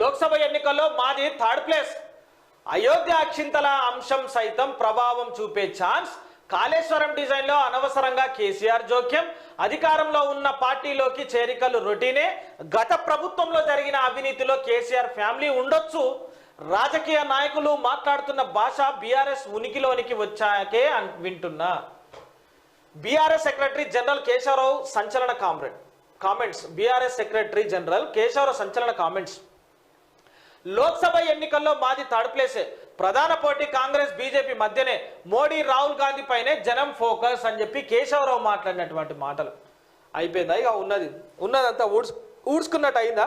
లోక్సభ ఎన్నికల్లో మాది third place Ayodhya అక్షింతల అంశం సైతం ప్రభావం చూపే ఛాన్స్ కాళేశ్వరం డిజైన్లో అనవసరంగా కేసీఆర్ జోక్యం. అధికారంలో ఉన్న పార్టీలోకి చేరికలు రొటీనే. గత ప్రభుత్వంలో జరిగిన అవినీతిలో కేసీఆర్ ఫ్యామిలీ ఉండొచ్చు. రాజకీయ నాయకులు మాట్లాడుతున్న భాష బీఆర్ఎస్ ఉనికిలోనికి వచ్చాకే వింటున్నా. బీఆర్ఎస్ సెక్రటరీ జనరల్ కేశవరావు సంచలన comrade. Comments. BRS secretary general Keshava Rao సంచలన కామెంట్స్. లోక్సభ ఎన్నికల్లో మాది థర్డ్ ప్లేసే. ప్రధాన పోటీ కాంగ్రెస్ బీజేపీ మధ్యనే. మోడీ రాహుల్ గాంధీ పైనే జనం ఫోకస్ అని చెప్పి కేశవరావు మాట్లాడినటువంటి మాటలు. అయిపోయిందా? ఇక ఉన్నది. ఉన్నదంతా ఊడ్స్ ఊడ్చుకున్నట్టు అయిందా?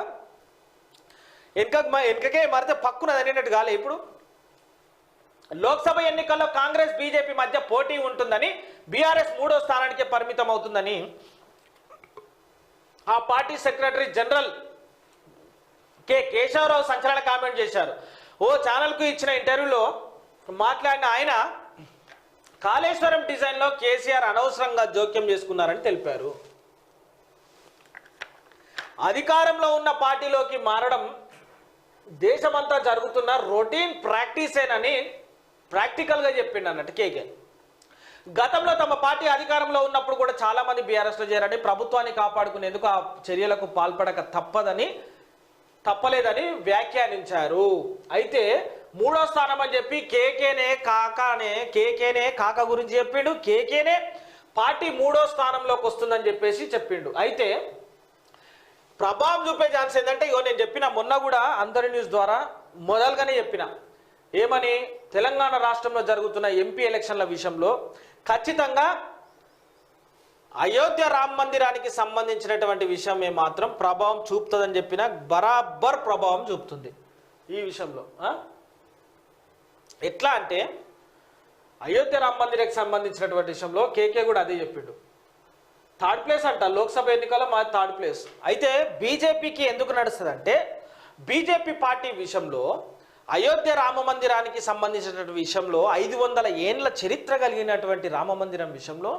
వెనుక వెనుకకే మరితే పక్కునది అనేటట్టు కాలే ఇప్పుడు. లోక్సభ ఎన్నికల్లో కాంగ్రెస్ బీజేపీ మధ్య పోటీ ఉంటుందని బీఆర్ఎస్ మూడో స్థానానికే పరిమితం అవుతుందని ఆ party secretary general K Keshava Rao సంచలన కామెంట్ చేశారు. ఓ ఛానల్కు ఇచ్చిన ఇంటర్వ్యూలో మాట్లాడిన ఆయన కాళేశ్వరం డిజైన్లో కేసీఆర్ అనవసరంగా జోక్యం చేసుకున్నారని తెలిపారు. అధికారంలో ఉన్న పార్టీలోకి మారడం దేశమంతా జరుగుతున్న రొటీన్ ప్రాక్టీసేనని ప్రాక్టికల్గా చెప్పిండు అన్నట్టు కేకే. గతంలో తమ పార్టీ అధికారంలో ఉన్నప్పుడు కూడా చాలా మంది బీఆర్ఎస్లో చేరని ప్రభుత్వాన్ని కాపాడుకునేందుకు ఆ చర్యలకు పాల్పడక తప్పదని తప్పలేదని వ్యాఖ్యానించారు. అయితే మూడో స్థానం అని చెప్పి కేకేనే కాకానే కేకేనే కాక గురించి చెప్పిండు కేకేనే పార్టీ మూడో స్థానంలోకి వస్తుందని చెప్పేసి చెప్పిండు. అయితే ప్రభావం చూపే ఛాన్స్ ఏంటంటే ఇగో నేను చెప్పిన మొన్న కూడా అందరి న్యూస్ ద్వారా మొదలుగానే చెప్పిన. ఏమని? తెలంగాణ రాష్ట్రంలో జరుగుతున్న ఎంపీ ఎలక్షన్ల విషయంలో ఖచ్చితంగా అయోధ్య రామ మందిరానికి సంబంధించినటువంటి విషయమే మాత్రం ప్రభావం చూపుతుందని చెప్పిన బరాబర్ ప్రభావం చూపుతుంది. ఈ విషయంలో ఎట్లా అంటే అయోధ్య రామ మందిరానికి సంబంధించినటువంటి విషయంలో కేకే కూడా అదే చెప్పిండు. థర్డ్ ప్లేస్ అంట లోక్సభ ఎన్నికల్లో మా థర్డ్ ప్లేస్. అయితే బీజేపీకి ఎందుకు నడుస్తుంది అంటే బీజేపీ పార్టీ విషయంలో అయోధ్య రామ మందిరానికి సంబంధించినటువంటి విషయంలో ఐదు వందల ఏండ్ల చరిత్ర కలిగినటువంటి రామ మందిరం విషయంలో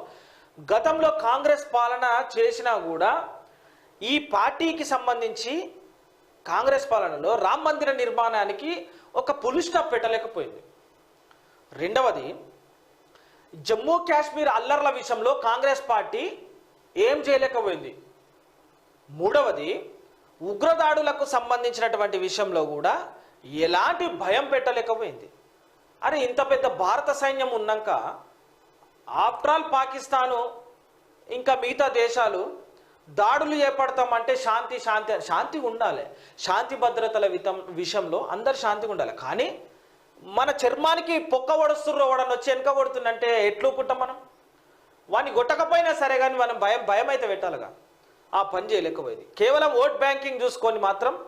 గతంలో కాంగ్రెస్ పాలన చేసినా కూడా ఈ పార్టీకి సంబంధించి కాంగ్రెస్ పాలనలో రామ మందిర నిర్మాణానికి ఒక పులి పెట్టలేకపోయింది. రెండవది జమ్మూ కాశ్మీర్ అల్లర్ల విషయంలో కాంగ్రెస్ పార్టీ ఏం చేయలేకపోయింది. మూడవది ఉగ్రదాడులకు సంబంధించినటువంటి విషయంలో కూడా ఎలాంటి భయం పెట్టలేకపోయింది. అరే ఇంత పెద్ద భారత సైన్యం ఉన్నాక ఆఫ్టర్ ఆల్ పాకిస్తాను ఇంకా మిగతా దేశాలు దాడులు చేపడతామంటే శాంతి శాంతి శాంతి ఉండాలి. శాంతి భద్రతల వితం విషయంలో అందరు శాంతిగా ఉండాలి. కానీ మన చర్మానికి పొక్క ఒడుస్తుర్రు వాడని వచ్చి వెనక కొడుతుందంటే ఎట్లుకుంటాం మనం? వాడిని కొట్టకపోయినా సరే కానీ మనం భయం భయం అయితే పెట్టాలిగా. ఆ పని చేయలేకపోయింది. కేవలం ఓట్ బ్యాంకింగ్ చూసుకొని మాత్రం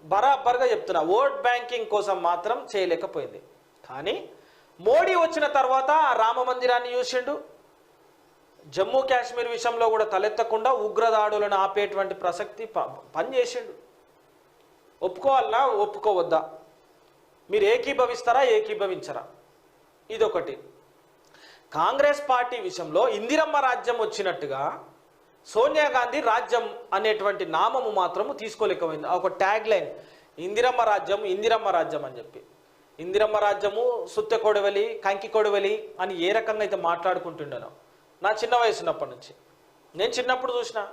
బరాబర్గా చెప్తున్నా. ఓట్ బ్యాంకింగ్ కోసం మాత్రం చేయలేకపోయింది. కానీ మోడీ వచ్చిన తర్వాత రామ మందిరాన్ని చూసిండు. జమ్మూ కాశ్మీర్ విషయంలో కూడా తలెత్తకుండా ఉగ్రదాడులను ఆపేటువంటి ప్రసక్తి ప- పని చేసిండు ఒప్పుకోవద్దా? మీరు ఏకీభవిస్తారా? ఏకీభవించరా? ఇదొకటి. కాంగ్రెస్ పార్టీ విషయంలో ఇందిరమ్మ రాజ్యం వచ్చినట్టుగా సోనియా గాంధీ రాజ్యం అనేటువంటి నామము మాత్రము తీసుకోలేకపోయింది. ఒక ట్యాగ్ లైన్ ఇందిరమ్మ రాజ్యం ఇందిరమ్మ రాజ్యం అని చెప్పి. ఇందిరమ్మ రాజ్యము సుత్తె కొడవలి కంకి కొడవలి అని ఏ రకంగా అయితే మాట్లాడుకుంటుండేనో నా చిన్న వయసు ఉన్నప్పటి నుంచి. నేను చిన్నప్పుడు చూసిన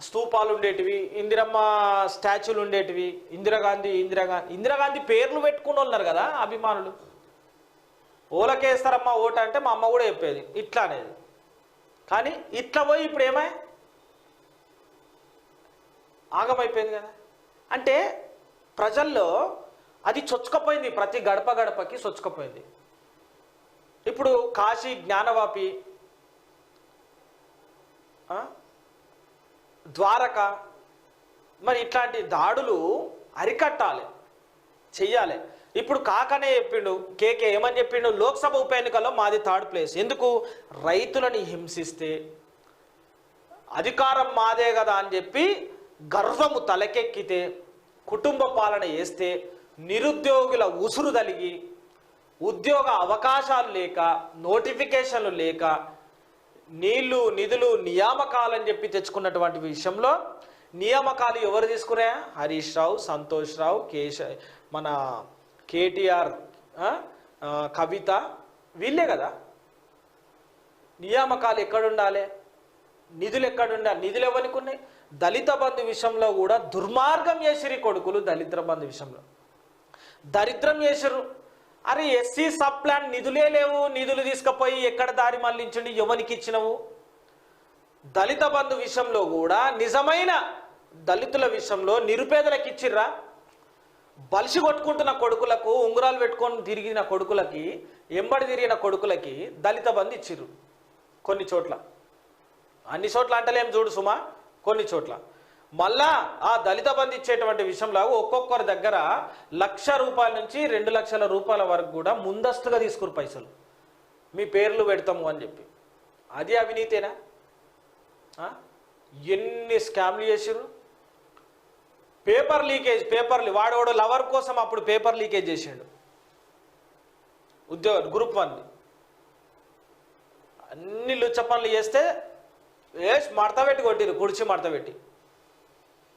స్తూపాలు ఉండేటివి ఇందిరమ్మ స్టాచ్యూలు ఉండేటివి ఇందిరాగాంధీ ఇందిరాగాంధీ ఇందిరాగాంధీ పేర్లు పెట్టుకుని ఉన్నారు కదా అభిమానులు. ఓలకేస్తారమ్మ ఓట అంటే మా అమ్మ కూడా చెప్పేది ఇట్లా అనేది. కానీ ఇట్లా పోయి ఇప్పుడు ఏమై? ఆగమైపోయింది కదా. అంటే ప్రజల్లో అది చొచ్చుకపోయింది. ప్రతి గడప గడపకి చొచ్చుకపోయింది. ఇప్పుడు కాశీ జ్ఞానవాపి ద్వారక మరి ఇట్లాంటి దాడులు అరికట్టాలి చెయ్యాలి. ఇప్పుడు కాకనే చెప్పిండు కేకే ఏమని చెప్పిండు? లోక్సభ ఉప ఎన్నికల్లో మాది థర్డ్ ప్లేస్. ఎందుకు? రైతులని హింసిస్తే అధికారం మాదే కదా అని చెప్పి గర్వము తలకెక్కితే కుటుంబ పాలన వేస్తే నిరుద్యోగుల ఉసురు తలిగి ఉద్యోగ అవకాశాలు లేక నోటిఫికేషన్లు లేక నీళ్ళు నిధులు నియామకాలని చెప్పి తెచ్చుకున్నటువంటి విషయంలో నియామకాలు ఎవరు తీసుకురా? హరీష్ రావు సంతోష్ రావు కేశ మన కేటీఆర్ కవిత వీళ్ళే కదా. నియామకాలు ఎక్కడుండాలి? నిధులు ఎక్కడుండాలి? నిధులు ఎవరికి ఉన్నాయి? దళిత బంధు విషయంలో కూడా దుర్మార్గం చేసిరి కొడుకులు దళిత బంధు విషయంలో. దరిద్రం చేశారు. అరే ఎస్సీ సబ్ ప్లాన్ నిధులే లేవు నిధులు తీసుకుపోయి ఎక్కడ దారి మళ్ళించండి ఎవరికి ఇచ్చినవు? దళిత బంధు విషయంలో కూడా నిజమైన దళితుల విషయంలో నిరుపేదలకు ఇచ్చిర్రా? బలిసి కొట్టుకుంటున్న కొడుకులకు ఉంగరాలు పెట్టుకొని తిరిగిన కొడుకులకి ఎంబడి తిరిగిన కొడుకులకి దళిత బంధు ఇచ్చిర్రు. కొన్ని చోట్ల. అన్ని చోట్ల అంటలేం చూడు సుమా కొన్ని చోట్ల. మళ్ళా ఆ దళిత బంధు ఇచ్చేటువంటి విషయంలో ఒక్కొక్కరి దగ్గర లక్ష రూపాయల నుంచి రెండు లక్షల రూపాయల వరకు కూడా ముందస్తుగా తీసుకురు పైసలు. మీ పేర్లు పెడతాము అని చెప్పి. అది అవినీతేనా? ఎన్ని స్కామ్లు చేసిరు పేపర్ లీకేజ్ పేపర్లు వాడోడు లవర్ కోసం అప్పుడు పేపర్ లీకేజ్ చేసిండు. ఉద్యోగ గ్రూప్ వన్. అన్ని లుచ్చ పనులు చేస్తే వేసి మడత పెట్టి కొట్టిరు కుడిచి మడత పెట్టి.